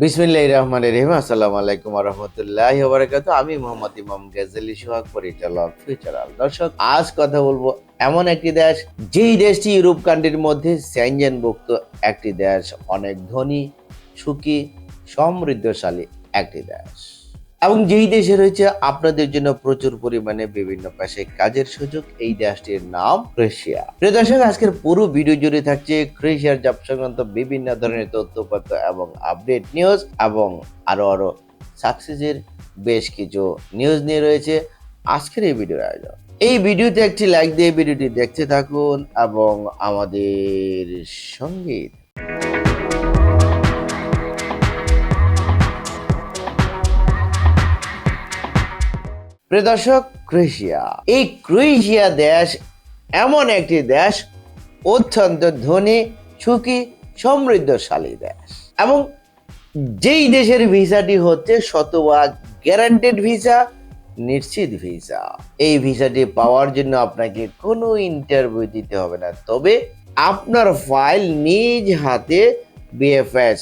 বিসমিল্লাহ রহমান রহিম। আসসালামু আলাইকুম রহমতুল্লাহ বারাকাতু আমি মোহাম্মদ ইমাম গেজালি সোহাগ পরিচালক ফিউচারাল দর্শক। আজ কথা বলব এমন একটি দেশ, যেই দেশটি ইউরোপ কান্ট্রির মধ্যে স্যাঞ্জেনভুক্ত একটি দেশ। অনেক ধনী, সুখী, সমৃদ্ধশালী একটি দেশ। এবং যেই দেশে রয়েছে, আপনাদের জন্য প্রচুর পরিমাণে বিভিন্ন পেশায় কাজের সুযোগ। এই দেশটির নাম ক্রোয়েশিয়া। প্রিয় দর্শক, আজকের পুরো ভিডিও জুড়ে থাকছে ক্রোয়েশিয়ার জব সংক্রান্ত বিভিন্ন ধরনের তথ্যপত্র এবং আপডেট নিউজ এবং আরও আরও সাকসেসের বেশ কিছু নিউজ নিয়ে রয়েছে আজকের এই ভিডিওর আয়োজন। এই ভিডিওতে একটি লাইক দিয়ে ভিডিওটি দেখতে থাকুন এবং আমাদের সঙ্গে প্রিয় দর্শক, ক্রোয়েশিয়া। এই ক্রোয়েশিয়া দেশ এমন একটি দেশ, অত্যন্ত ধনী, সুখী, সমৃদ্ধশালী দেশ। এবং যেই দেশের ভিসাটি হচ্ছে শতভাগ গ্যারান্টেড ভিসা, নিশ্চিত ভিসা। এই ভিসাটি পাওয়ার জন্য আপনাকে কোনো ইন্টারভিউ দিতে হবে না। তবে আপনার ফাইল নিজ হাতে বিএফএস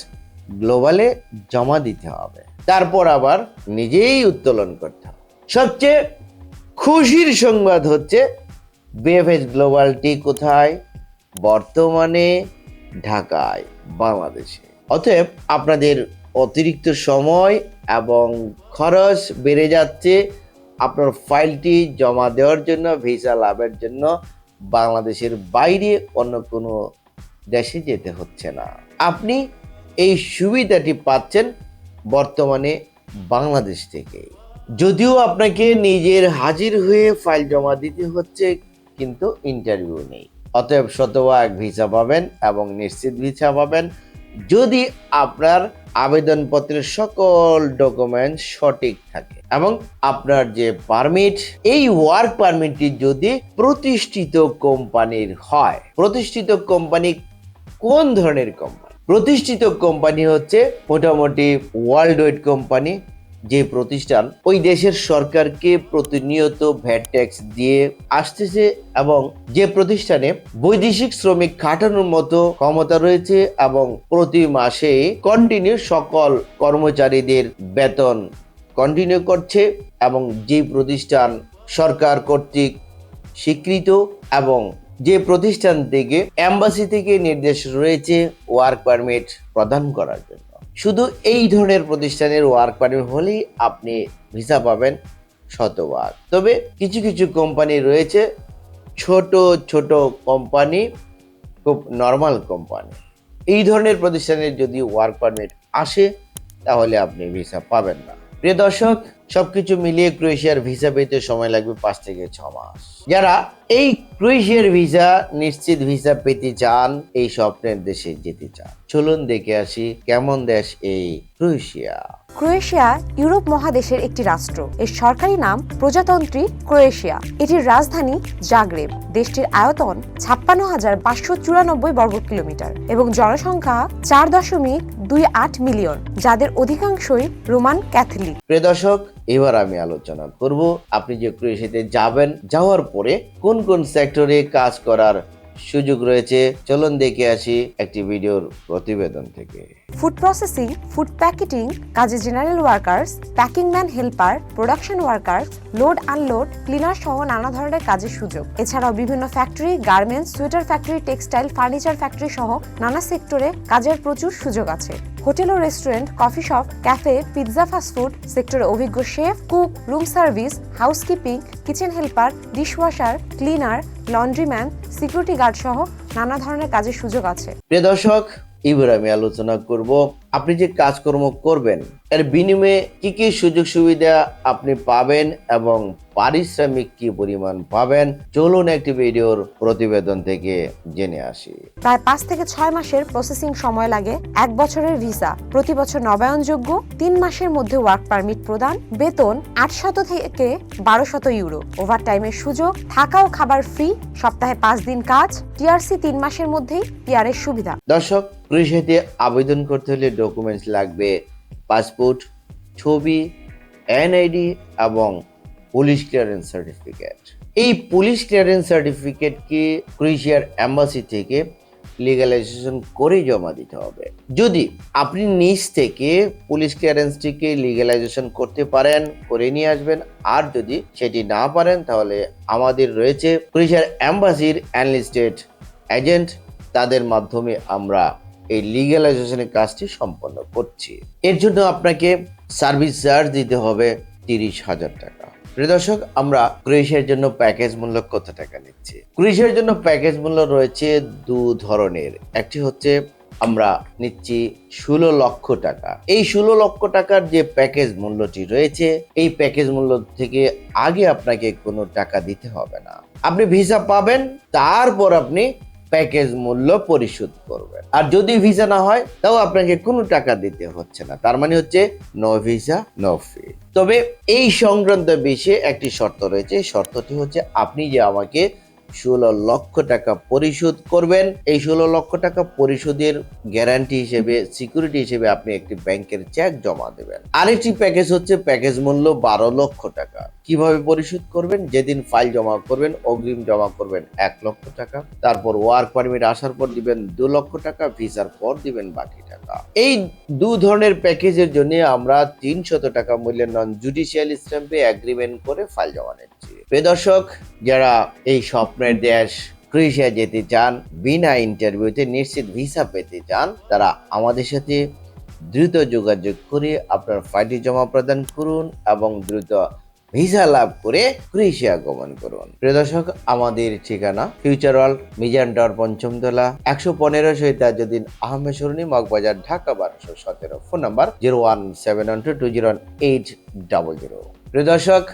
গ্লোবালে জমা দিতে হবে। তারপর আবার নিজেই উত্তোলন করতে হবে। সবচেয়ে খুশির সংবাদ হচ্ছে বিএফএস গ্লোবালটি কোথায়? বর্তমানে ঢাকায়, বাংলাদেশে। অতএব আপনাদের অতিরিক্ত সময় এবং খরচ বেড়ে যাচ্ছে। আপনার ফাইলটি জমা দেওয়ার জন্য, ভিসা লাভের জন্য বাংলাদেশের বাইরে অন্য কোনো দেশে যেতে হচ্ছে না। আপনি এই সুবিধাটি পাচ্ছেন বর্তমানে বাংলাদেশ থেকে। যদিও আপনাকে নিজের হাজির হয়ে ফাইল জমা দিতে হচ্ছে, কিন্তু ইন্টারভিউ নেই। অতএব শতভাগ ভিসা পাবেন এবং নিশ্চিত ভিসা পাবেন যদি আপনার আবেদনপত্রের সকল ডকুমেন্ট সঠিক থাকে এবং আপনার যে পারমিট এই ওয়ার্ক পারমিটটি যদি প্রতিষ্ঠিত কোম্পানির হয়, প্রতিষ্ঠিত কোম্পানি কোন ধরনের কোম্পানি প্রতিষ্ঠিত কোম্পানি হচ্ছে মোটামুটি ওয়ার্ল্ড ওয়াইড কোম্পানি যে প্রতিষ্ঠান, ওই দেশের সরকারকে প্রতিনিয়ত ভ্যাট ট্যাক্স দিয়ে আসতেছে এবং যে প্রতিষ্ঠানে বৈদেশিক শ্রমিক খাটানোর মতো ক্ষমতা রয়েছে এবং প্রতি মাসে কন্টিনিউ সকল কর্মচারীদের বেতন কন্টিনিউ করছে এবং যে প্রতিষ্ঠান সরকার কর্তৃক স্বীকৃত এবং যে প্রতিষ্ঠান থেকে অ্যাম্বাসি থেকে নির্দেশ রয়েছে ওয়ার্ক পারমিট প্রদান করার জন্য। শুধু এই ধরনের প্রতিষ্ঠানের ওয়ার্ক পারমিট হলেই আপনি ভিসা পাবেন শতবার তবে কিছু কিছু কোম্পানি রয়েছে, ছোট ছোট কোম্পানি খুব নর্মাল কোম্পানি এই ধরনের প্রতিষ্ঠানের যদি ওয়ার্ক পারমিট আসে, তাহলে আপনি ভিসা পাবেন না। প্রিয় দর্শক সবকিছু মিলিয়ে ক্রোয়েশিয়ার ভিসা পেতে সময় লাগবে পাঁচ থেকে ছ মাস। যারা এই ক্রোয়েশিয়ার ভিসা, নিশ্চিত ভিসা পেতে চান, এই স্বপ্নের দেশে যেতে চান। চলুন দেখে আসি কেমন দেশ এই ক্রোয়েশিয়া। ক্রোয়েশিয়া ইউরোপ মহাদেশের একটি রাষ্ট্র। এর সরকারি নাম প্রজাতন্ত্রী ক্রোয়েশিয়া। এটির রাজধানী জাগ্রেব। দেশটির আয়তন ছাপ্পান্ন হাজার পাঁচশো চুরানব্বই বর্গ কিলোমিটার এবং জনসংখ্যা চার দশমিক দুই আট মিলিয়ন, যাদের অধিকাংশই রোমান ক্যাথলিক। প্রিয় দর্শক, এবার আমি আলোচনা করব আপনি যে ক্রোয়েশিয়াতে যাবেন, যাওয়ার পরে কোন কোন সেক্টরে কাজ করার সুযোগ রয়েছে, চলুন দেখে আসি একটি ভিডিওর প্রতিবেদন থেকে। ফুড প্রসেসিং ফুড প্যাকেটিং কাজে general workers packing man helper production workers load unload cleaner সহ নানা ধরনের কাজের সুযোগ। এছাড়াও বিভিন্ন factory garments sweater factory textile furniture factory সহ নানা সেক্টরে কাজের প্রচুর সুযোগ আছে। হোটেল ও restaurant coffee shop cafe pizza fast food সেক্টরে অভিজ্ঞ chef cook room service housekeeping kitchen helper dishwasher cleaner laundryman security guard সহ নানা ধরনের কাজের সুযোগ আছে। প্রিয় দর্শক এবার আমি আলোচনা করব আপনি যে কাজকর্ম করবেন এর বিনিময়ে কি কি সুযোগ সুবিধা আপনি পাবেন এবং পারিশ্রমিক কি পরিমাণ পাবেন চলুন একটি ভিডিওর প্রতিবেদন থেকে জেনে আসি। প্রায় পাঁচ থেকে ছয় মাসের প্রসেসিং সময় লাগে এক বছরের ভিসা। প্রতি বছর নবায়নযোগ্য তিন মাসের মধ্যে ওয়ার্ক পারমিট প্রদান বেতন আটশত থেকে বারোশত ইউরো। ওভারটাইমের সুযোগ থাকা ও খাবার ফ্রি সপ্তাহে পাঁচ দিন কাজ টিআরসি তিন মাসের মধ্যেই পিআরের সুবিধা। দর্শক কৃষিতে আবেদন করতে হলে ডকুমেন্টস লাগবে পাসপোর্ট, ছবি, এনআইডি এবং পুলিশ ক্লিয়ারেন্স সার্টিফিকেট এই পুলিশ ক্লিয়ারেন্স সার্টিফিকেটকে ক্রোয়েশিয়ার অ্যাম্বাসি থেকে লিগালাইজেশন করে জমা দিতে হবে। যদি আপনি নিজ থেকে পুলিশ ক্লিয়ারেন্সটিকে লিগালাইজেশন করতে পারেন, করে নিয়ে আসবেন, আর যদি সেটি না পারেন, তাহলে আমাদের রয়েছে ক্রোয়েশিয়ার অ্যাম্বাসির অ্যানলিস্টেড এজেন্ট তাদের মাধ্যমে আমরা এই লিগালাইজেশনের কাজটি সম্পন্ন করছি। এর জন্য আপনাকে সার্ভিস চার্জ দিতে হবে তিরিশ হাজার টাকা। প্রিয় দর্শক, আমরা ক্রোয়েশিয়ার জন্য প্যাকেজ মূল্য কত টাকা নিচ্ছি? ক্রোয়েশিয়ার জন্য প্যাকেজ মূল্য রয়েছে দু ধরনের। একটি হচ্ছে, আমরা নিচ্ছি ষোলো লক্ষ টাকা। এই ষোলো লক্ষ টাকার যে প্যাকেজ মূল্যটি রয়েছে, এই প্যাকেজ মূল্য থেকে আগে আপনাকে কোনো টাকা দিতে হবে না। আপনি ভিসা পাবেন, তারপর আপনি প্যাকেজ মূল্য পরিশোধ করবে। আর যদি ভিসা না হয়, তাও আপনাকে কোনো টাকা দিতে হচ্ছে না। তার মানে হচ্ছে নো ভিসা নো ফি তবে এই সংক্রান্ত বিষয়ে একটি শর্ত রয়েছে। শর্তটি হচ্ছে আপনি যে আমাকে ষোলো লক্ষ টাকা পরিশোধ করবেন। এই ষোলো লক্ষ টাকা পরিশোধের গ্যারান্টি হিসেবে সিকিউরিটি হিসেবে আপনি একটি ব্যাংকের চেক জমা দেবেন। আরেকটি প্যাকেজ হচ্ছে প্যাকেজ মূল্য বারো লক্ষ টাকা। কীভাবে পরিশোধ করবেন? যেদিন ফাইল জমা করবেন, অগ্রিম জমা করবেন এক লক্ষ টাকা। তারপর ওয়ার্ক পারমিট আসার পর দিবেন দু লক্ষ টাকা ভিসার পর দিবেন বাকি টাকা। এই দু ধরনের প্যাকেজের জন্য আমরা তিনশত টাকা মূল্যের নন জুডিশিয়াল স্ট্যাম্পে এগ্রিমেন্ট করে ফাইল জমা নিচ্ছি। প্রিয় দর্শক, যারা এই স্বপ্নের দেশ ক্রোয়েশিয়া যেতে চান, বিনা ইন্টারভিউতে নিশ্চিত ভিসা পেতে চান, তারা আমাদের সাথে দ্রুত যোগাযোগ করে আপনার ফাইলটি জমা প্রদান করুন এবং দ্রুত ভিসা লাভ করে ক্রোয়েশিয়া গমন করুন। প্রিয় দর্শক, আমাদের ঠিকানা ফিউচার ওয়ার্ল্ড মিজান টাওয়ার পঞ্চমতলা, একশো পনেরো শহীদাজুদ্দিন আহমেদ সরণি, মগবাজার, ঢাকা, বারোশো সতেরো। Phone number zero one seven one two two zero eight double zero. প্রিয় দর্শক,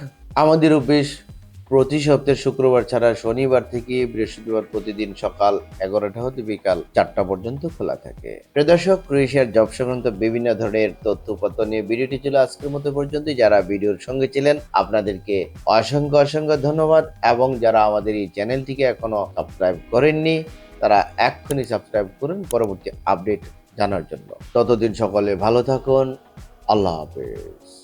আমাদের অফিস প্রতি সপ্তাহে শুক্রবার ছাড়া শনিবার থেকে বৃহস্পতিবার প্রতিদিন সকাল এগারোটা হতে বিকাল চারটা পর্যন্ত খোলা থাকে। প্রদর্শক ক্রোয়েশিয়ার জব সংক্রান্ত বিভিন্ন ধরনের তথ্যপত্র নিয়ে ভিডিওটি ছিল আজকের মতো পর্যন্ত যারা ভিডিওর সঙ্গে ছিলেন, আপনাদেরকে অসংখ্য অসংখ্য ধন্যবাদ এবং যারা আমাদের এই চ্যানেলটিকে এখনও সাবস্ক্রাইব করেননি, তারা এক্ষুনি সাবস্ক্রাইব করুন পরবর্তী আপডেট জানার জন্য। ততদিন সকলে ভালো থাকুন। আল্লাহ হাফেজ।